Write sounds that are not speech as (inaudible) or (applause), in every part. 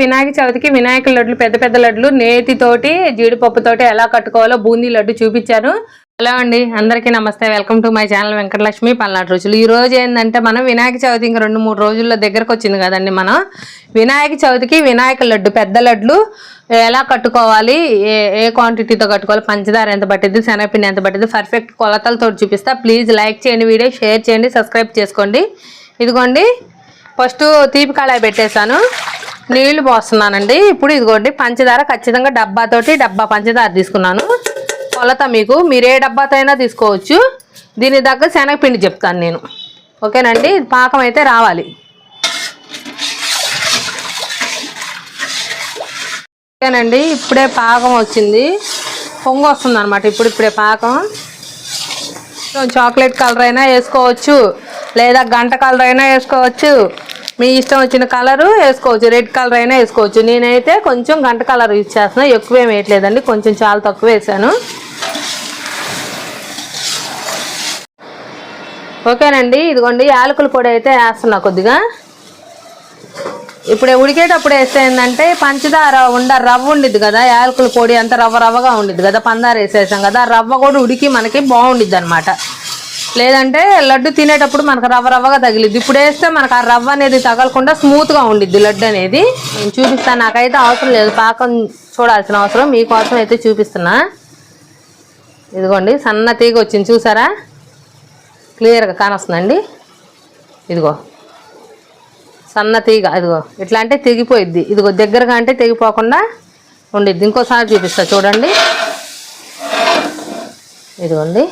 వినాయక చవితికి వినాయక లడ్లు పెద్ద పెద్ద లడ్లు నేతితోటి జీడిపప్పుతోటి ఎలా కట్టుకోవాలో బూందీ లడ్డు చూపించాను హలో అండి అందరికీ నమస్తే. Welcome to my channel Venkatalakshmi Palnadu రుచులు ఈ రోజు ఏంటంటే మనం వినాయక చవితి ఇంక రెండు మూడు రోజుల్లో దగ్గరకు వచ్చింది కదండి మనం. వినాయక చవితికి వినాయక లడ్డు పెద్ద లడ్లు ఎలా కట్టుకోవాలి? ఏ ఏ క్వాంటిటీతో కట్టుకోవాలి? పంచదార ఎంత పట్టింది శనగపిండి ఎంత పట్టింది పర్ఫెక్ట్ కొలతలతో చూపిస్తా. ప్లీజ్ లైక్ చేయండి వీడియో షేర్ చేయండి సబ్స్క్రైబ్ చేసుకోండి. ఇదిగోండి ఫస్ట్ తీపి కళాయి పెట్టేశాను. నీళ్ళు పోస్తున్నానండి. ఇప్పుడు ఇదిగోండి పంచదార ఖచ్చితంగా డబ్బాతోటి డబ్బా పంచదార తీసుకున్నాను. కొలత మీకు మీరు ఏ డబ్బాతో అయినా తీసుకోవచ్చు. దీని దగ్గర శనగపిండి చెప్తాను నేను. ఓకేనండి? పాకం అయితే రావాలి. ఓకేనండి? ఇప్పుడే పాకం వచ్చింది. పొంగు వస్తుంది అనమాట ఇప్పుడు ఇప్పుడే పాకం. చాక్లెట్ కలర్ అయినా వేసుకోవచ్చు. లేదా గంట కలర్ అయినా వేసుకోవచ్చు. మీ ఇష్టం వచ్చిన కలరు వేసుకోవచ్చు. రెడ్ కలర్ అయినా వేసుకోవచ్చు. నేనైతే కొంచెం గంట కలర్ యూజ్ చేస్తున్నాను ఎక్కువ ఏం వేయట్లేదండి. కొంచెం చాలా తక్కువ వేసాను. ఓకేనండి. ఇదిగోండి. యాలకుల పొడి అయితే వేస్తున్నా కొద్దిగా. ఇప్పుడు ఉడికేటప్పుడు వేస్తే ఏంటంటే పంచదార ఉండ రవ్వ ఉండిద్ది కదా. యాలకుల పొడి అంత రవ్వ రవ్వగా ఉండిద్ది కదా. పందార వేసేసాం కదా. రవ్వ కూడా ఉడికి మనకి బాగుండిద్ది అనమాట లేదంటే లడ్డు తినేటప్పుడు మనకు రవ్వ రవ్వగా తగిలిద్ది. ఇప్పుడు వేస్తే మనకు ఆ రవ్వ అనేది తగలకుండా స్మూత్గా ఉండిద్ది లడ్డు అనేది. నేను చూపిస్తాను. నాకైతే అవసరం లేదు. పాకం చూడాల్సిన అవసరం. మీకోసం అయితే చూపిస్తున్నా. ఇదిగోండి సన్న తీగ వచ్చింది. చూసారా? క్లియర్గా కానొస్తుందండి. ఇదిగో. సన్న తీగ ఇదిగో. ఇట్లా అంటే తెగిపోయిద్ది. ఇదిగో దగ్గరగా అంటే తెగిపోకుండా ఉండిద్ది. ఇంకోసారి చూపిస్తా. చూడండి. ఇదిగోండి.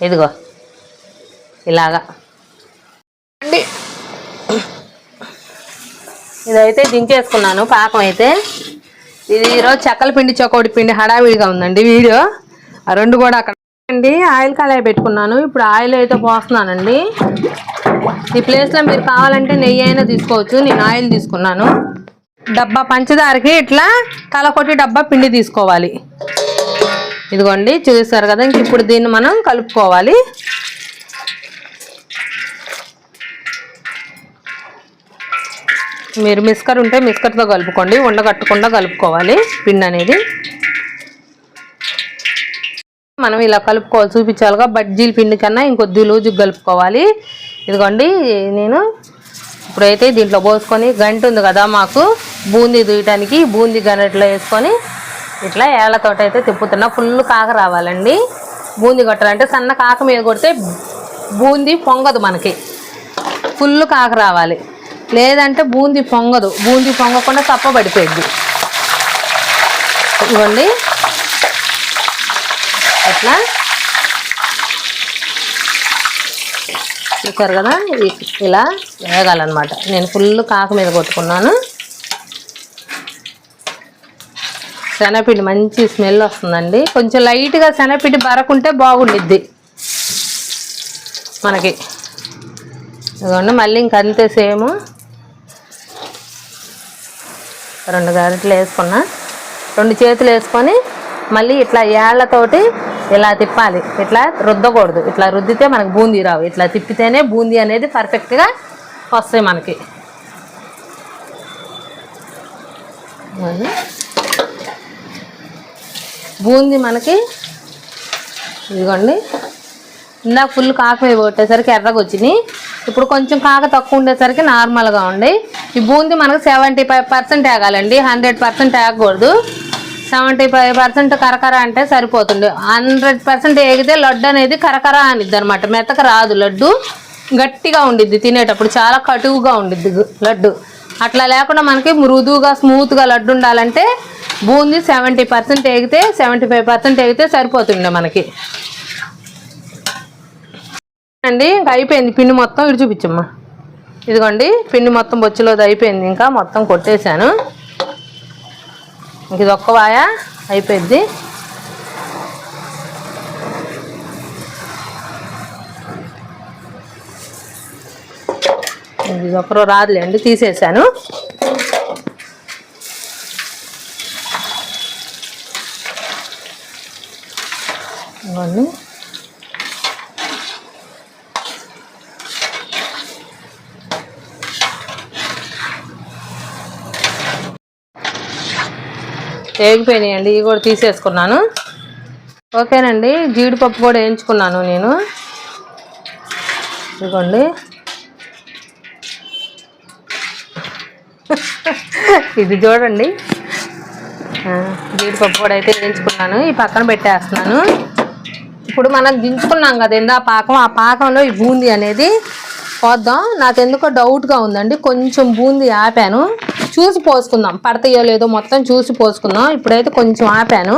ఇదిగో. ఇలాగా. అండి. ఇదైతే దించేసుకున్నాను పాకం అయితే. ఇది ఈరోజు చెక్కల పిండి చకోడి పిండి హడావిడిగా ఉందండి వీడియో. ఆ రెండు కూడా అక్కడ అండి. ఆయిల్ కళాయి పెట్టుకున్నాను. ఇప్పుడు ఆయిల్ అయితే పోస్తున్నానండి. ఈ ప్లేస్లో మీరు కావాలంటే నెయ్యి అయినా తీసుకోవచ్చు. నేను ఆయిల్ తీసుకున్నాను. డబ్బా పంచదారకి ఇట్లా తల కొట్టి డబ్బా పిండి తీసుకోవాలి. ఇదిగోండి చూసారు కదా ఇంక ఇప్పుడు దీన్ని మనం కలుపుకోవాలి. మీరు మిస్కర్ ఉంటే మిస్కర్తో కలుపుకోండి ఉండగట్టకుండా కలుపుకోవాలి పిండి అనేది. మనం ఇలా కలుపుకోవాలి చూపించాలిగా బజ్జీల పిండి కన్నా ఇంకొద్ది లూజు కలుపుకోవాలి. ఇదిగోండి నేను ఇప్పుడైతే దీంట్లో పోసుకొని గంట ఉంది కదా మాకు బూందీ దూయటానికి బూందీ గంటలో వేసుకొని ఇట్లా ఏళ్ళతోట అయితే తిప్పుతున్నా. ఫుల్ కాక రావాలండి. బూందీ కొట్టాలంటే సన్న కాక మీద కొడితే బూందీ పొంగదు మనకి. ఫుల్ కాక రావాలి. లేదంటే బూందీ పొంగదు. బూందీ పొంగకుండా తప్పబడిపోయింది ఇవ్వండి. అట్లా చూసారు కదా? ఇలా వేగాలన్నమాట. నేను ఫుల్ కాక మీద కొట్టుకున్నాను. శనగపిండి మంచి స్మెల్ వస్తుందండి. కొంచెం లైట్గా శనగపిండి బరకుంటే బాగుండిద్ది. మనకి. ఇదిగోండి మళ్ళీ ఇంక అంతే సేమ్. రెండు గరిటలు వేసుకున్నా. రెండు చేతులు వేసుకొని మళ్ళీ ఇట్లా ఏళ్ళతోటి ఇలా తిప్పాలి. ఇట్లా రుద్దకూడదు. ఇట్లా రుద్దితే మనకు బూందీ రావు. ఇట్లా తిప్పితేనే బూందీ అనేది పర్ఫెక్ట్గా వస్తాయి మనకి. బూందీ మనకి ఇదిగోండి. ఇందాక ఫుల్ కాక కొట్టేసరికి ఎర్రగా వచ్చినాయి. ఇప్పుడు కొంచెం కాక తక్కువ ఉండేసరికి నార్మల్గా ఉండి ఈ బూందీ మనకు సెవెంటీ ఫైవ్ పర్సెంట్ ఆగాలండి. హండ్రెడ్ పర్సెంట్ ఆగకూడదు. సెవెంటీ ఫైవ్ పర్సెంట్ కరకర అంటే సరిపోతుంది. హండ్రెడ్ పర్సెంట్ ఏగితే లడ్డు అనేది కరకర అనిద్ది అనమాట మెత్తక రాదు లడ్డు. గట్టిగా ఉండిద్ది తినేటప్పుడు. చాలా కటువుగా ఉండిద్ది లడ్డు. అట్లా లేకుండా మనకి మృదువుగా స్మూత్గా లడ్డు ఉండాలంటే బూందీ సెవెంటీ పర్సెంట్ ఎగితే సెవెంటీ ఫైవ్ పర్సెంట్ ఎగితే సరిపోతుండే మనకి. అండి ఇంకా అయిపోయింది పిండి మొత్తం. ఇటు చూపించమ్మా. ఇదిగోండి పిండి మొత్తం బొచ్చులోది అయిపోయింది. ఇంకా మొత్తం కొట్టేశాను. ఇంక ఇది ఒక్క వాయ? అయిపోయింది ఇది ఒకరు రాదులేండి తీసేసాను ఇవన్నీ వేగిపోయినాయండి ఇవి కూడా తీసేసుకున్నాను. ఓకేనండి జీడిపప్పు కూడా వేయించుకున్నాను నేను. ఇదిగోండి. (laughs) ఇది చూడండి. జీడిపప్పు కూడా అయితే వేయించుకున్నాను. ఈ పక్కన పెట్టేస్తున్నాను. ఇప్పుడు మనం దించుకున్నాం కదా ఇందా పాకం? ఆ పాకంలో ఈ బూందీ అనేది పోద్దాం. నాకు ఎందుకో డౌట్గా ఉందండి. కొంచెం బూందీ ఆపాను. చూసి పోసుకుందాం. పడతాయో లేదో మొత్తం చూసి పోసుకుందాం. ఇప్పుడైతే కొంచెం ఆపాను.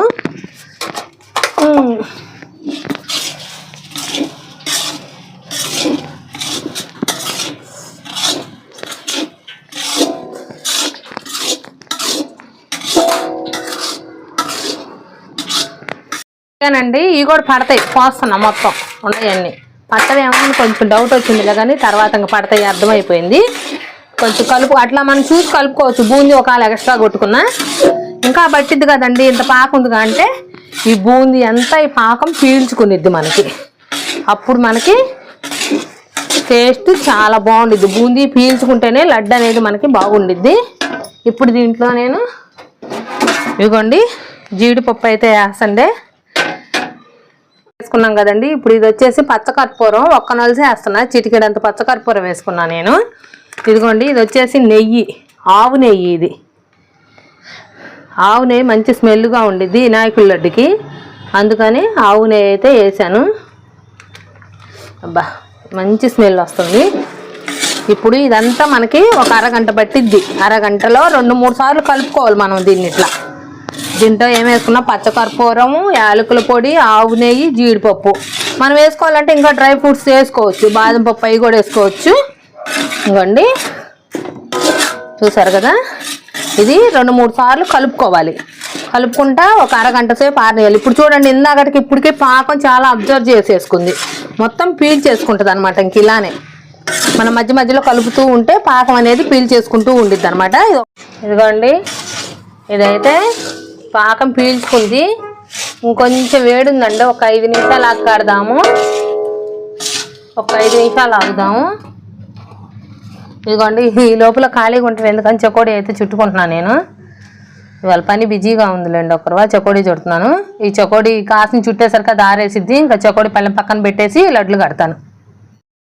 ఓకేనండి ఇవి కూడా పడతాయి. పోస్తున్నా మొత్తం ఉన్నాయన్నీ. పట్టదేమో అని కొంచెం డౌట్ వచ్చింది కానీ తర్వాత ఇంకా పడతాయి అర్థమైపోయింది. కొంచెం కలుపు అట్లా మనం చూసి కలుపుకోవచ్చు. బూందీ ఒకవేళ ఎక్స్ట్రా కొట్టుకున్నా. ఇంకా పట్టిద్ది కదండి ఇంత పాకం ఉంది అంటే ఈ బూందీ అంతా ఈ పాకం పీల్చుకునిద్ది మనకి. అప్పుడు మనకి టేస్ట్ చాలా బాగుండిద్ది. బూందీ పీల్చుకుంటేనే లడ్డు అనేది మనకి బాగుండిద్ది. ఇప్పుడు దీంట్లో నేను ఇదిగోండి జీడిపప్పు అయితే వేసండే వేసుకున్నాం కదండి. ఇప్పుడు ఇది వచ్చేసి పచ్చకర్పూరం. ఒక్క నలిసి వేస్తున్నా. చిటికెడంత పచ్చకర్పూరం వేసుకున్నా నేను. ఇదిగోండి ఇది వచ్చేసి నెయ్యి. ఆవు నెయ్యి ఇది. ఆవు నెయ్యి మంచి స్మెల్గా ఉండిద్ది వినాయకుల లడ్డుకి. అందుకని ఆవు నెయ్యి అయితే వేసాను. అబ్బా మంచి స్మెల్ వస్తుంది. ఇప్పుడు ఇదంతా మనకి ఒక అరగంట పట్టిద్ది. అరగంటలో రెండు మూడు సార్లు కలుపుకోవాలి మనం దీన్ని ఇట్లా. దీంట్లో ఏం వేసుకున్నా పచ్చకర్పూరము యాలకుల పొడి ఆవు నెయ్యి జీడిపప్పు. మనం వేసుకోవాలంటే ఇంకా డ్రై ఫ్రూట్స్ వేసుకోవచ్చు. బాదం పప్పు అవి కూడా వేసుకోవచ్చు. ఇంకోండి. చూసారు కదా? ఇది రెండు మూడు సార్లు కలుపుకోవాలి. కలుపుకుంటా ఒక అరగంట సేపు ఆరనేయాలి ఇప్పుడు చూడండి ఇందాకటికి ఇప్పటికే పాకం చాలా అబ్జర్వ్ చేసేసుకుంది. మొత్తం పీల్ చేసుకుంటుంది అనమాట ఇంక ఇలానే. మనం మధ్య మధ్యలో కలుపుతూ ఉంటే పాకం అనేది పీల్ చేసుకుంటూ ఉండిద్ది అనమాట ఇదిగోండి. ఇదైతే పాకం పీల్చుకుంది. ఇంకొంచెం వేడి ఉందండి ఒక ఐదు నిమిషాలు ఆకాడదాము ఒక ఐదు నిమిషాలు ఆగుదాము. ఇదిగోండి ఈ లోపల ఖాళీగా ఉంటుంది ఎందుకని చకోడి అయితే చుట్టుకుంటున్నాను నేను. ఇవాళ పని బిజీగా ఉందిలేండి ఒకరువా చకోడి చుడుతున్నాను. ఈ చకోడి కాసిన చుట్టేసరికి అది ఆరేసిద్ది ఇంకా చకోడి పల్లెం పక్కన పెట్టేసి లడ్లు కడతాను.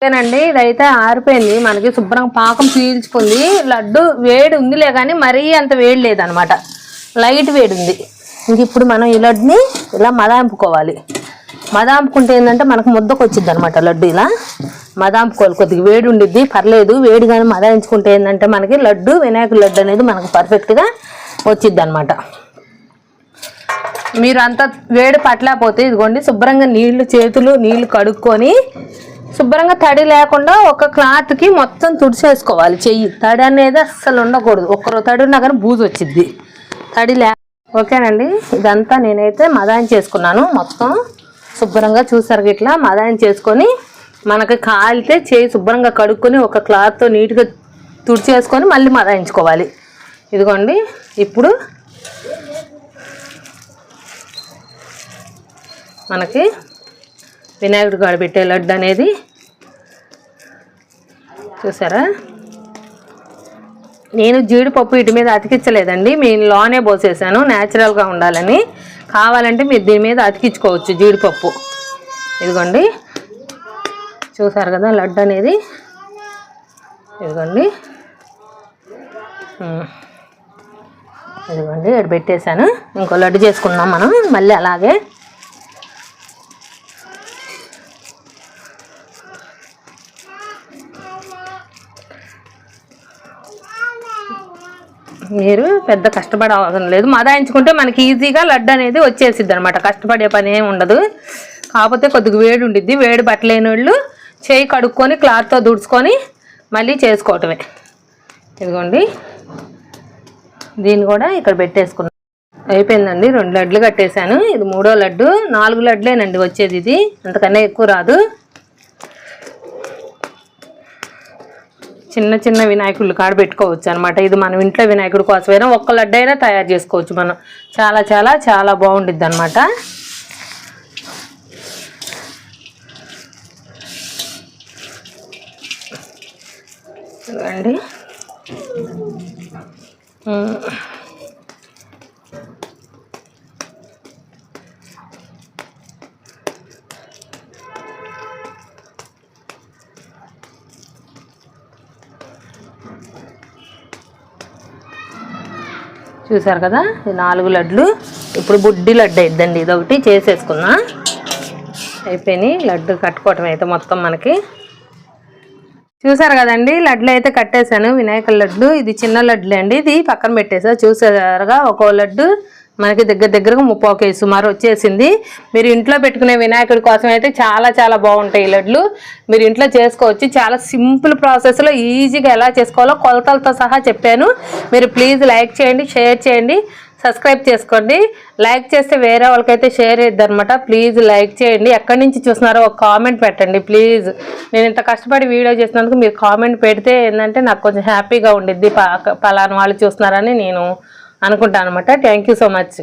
ఓకేనండి ఇదైతే ఆరిపోయింది. మనకి శుభ్రంగా పాకం పీల్చుకుంది. లడ్డు వేడి ఉందిలే కానీ మరీ అంత వేడి లేదనమాట. లైట్ వేడి ఉంది. ఇంక ఇప్పుడు మనం ఈ లడ్డుని ఇలా మదాంపుకోవాలి. మదాంపుకుంటే ఏంటంటే మనకు ముద్దకు వచ్చింది అనమాట లడ్డు ఇలా. మదాంపుకోవాలి. కొద్దిగా వేడి ఉండిద్ది. పర్లేదు. వేడి కానీ మదాయించుకుంటే ఏంటంటే మనకి లడ్డు వినాయక లడ్డు అనేది మనకు పర్ఫెక్ట్గా వచ్చిద్ది అనమాట మీరు అంత వేడి పట్టలేకపోతే ఇదిగోండి శుభ్రంగా నీళ్ళు చేతులు నీళ్ళు కడుక్కొని శుభ్రంగా తడి లేకుండా ఒక క్లాత్కి మొత్తం తుడిచేసుకోవాలి చెయ్యి. తడి అనేది అస్సలు ఉండకూడదు. ఒక్కరో తడి ఉన్నా కానీ బూజు వచ్చింది తడి లే ఓకేనండి. ఇదంతా నేనైతే మదాయం చేసుకున్నాను. మొత్తం శుభ్రంగా చూసారు ఇట్లా మదాయం చేసుకొని మనకి కాలితే చేయి శుభ్రంగా కడుక్కొని ఒక క్లాత్తో నీట్గా తుడిచేసుకొని మళ్ళీ మదాయించుకోవాలి. ఇదిగోండి. ఇప్పుడు మనకి వినాయకుడు కాడ పెట్టే లడ్డు అనేది. చూసారా? నేను జీడిపప్పు ఇటు మీద అతికించలేదండి. నేను లోనే పోసేసాను. న్యాచురల్గా ఉండాలని. కావాలంటే మీరు దీని మీద అతికించుకోవచ్చు జీడిపప్పు. ఇదిగోండి. చూసారు కదా లడ్డు అనేది? ఇదిగోండి. ఇదిగోండి ఇక్కడ పెట్టేశాను. ఇంకో లడ్డు చేసుకున్నాం మనం. మళ్ళీ అలాగే మీరు పెద్ద కష్టపడే అవసరం లేదు. మదాయించుకుంటే మనకి ఈజీగా లడ్డు అనేది వచ్చేసిద్ది అనమాట కష్టపడే పని ఏమి ఉండదు. కాకపోతే కొద్దిగా వేడి ఉండిద్ది. వేడి పట్టలేని వాళ్ళు చేయి కడుక్కొని క్లాత్తో దుడుచుకొని మళ్ళీ చేసుకోవటమే. ఇదిగోండి. దీన్ని కూడా ఇక్కడ పెట్టేసుకున్నాను అయిపోయిందండి. రెండు లడ్లు కట్టేశాను. ఇది మూడో లడ్డు. నాలుగు లడ్లేనండి వచ్చేది ఇది. అంతకన్నా ఎక్కువ రాదు. చిన్న చిన్న వినాయకుళ్ళు కాడ పెట్టుకోవచ్చు అనమాట ఇది మనం ఇంట్లో వినాయకుడి కోసమైనా ఒక్క లడ్డైనా తయారు చేసుకోవచ్చు మనం. చాలా చాలా చాలా బాగుండిద్ది అనమాట చూడండి చూసారు కదా? ఇది నాలుగు లడ్లు. ఇప్పుడు బుడ్డి లడ్డు అయిద్దండి. ఇదొకటి చేసేసుకున్నా. అయిపోయినాయి. లడ్డు కట్టుకోవటం అయితే మొత్తం మనకి. చూసారు కదండి? లడ్లు అయితే కట్టేశాను. వినాయకుల లడ్లు ఇది చిన్న లడ్లు అండి. ఇది పక్కన పెట్టేసా. చూసారుగా? ఒక్కో లడ్డు మనకి దగ్గర దగ్గరగా ముప్పై కేజీ సుమారు వచ్చేసింది. మీరు ఇంట్లో పెట్టుకునే వినాయకుడి కోసం అయితే చాలా చాలా బాగుంటాయి ఈ లడ్లు. మీరు ఇంట్లో చేసుకోవచ్చు. చాలా సింపుల్ ప్రాసెస్లో ఈజీగా ఎలా చేసుకోవాలో కొలతలతో సహా చెప్పాను. మీరు ప్లీజ్ లైక్ చేయండి షేర్ చేయండి సబ్స్క్రైబ్ చేసుకోండి. లైక్ చేస్తే వేరే వాళ్ళకైతే షేర్ చేద్దాం అనమాట ప్లీజ్ లైక్ చేయండి. ఎక్కడి నుంచి చూస్తున్నారో ఒక కామెంట్ పెట్టండి ప్లీజ్. నేను ఇంత కష్టపడి వీడియో చేసినందుకు మీరు కామెంట్ పెడితే ఏంటంటే నాకు కొంచెం హ్యాపీగా ఉండిద్ది. ప- పలానా వాళ్ళు చూస్తున్నారని నేను అనుకుంటాను అనమాట థ్యాంక్ యూ సో మచ్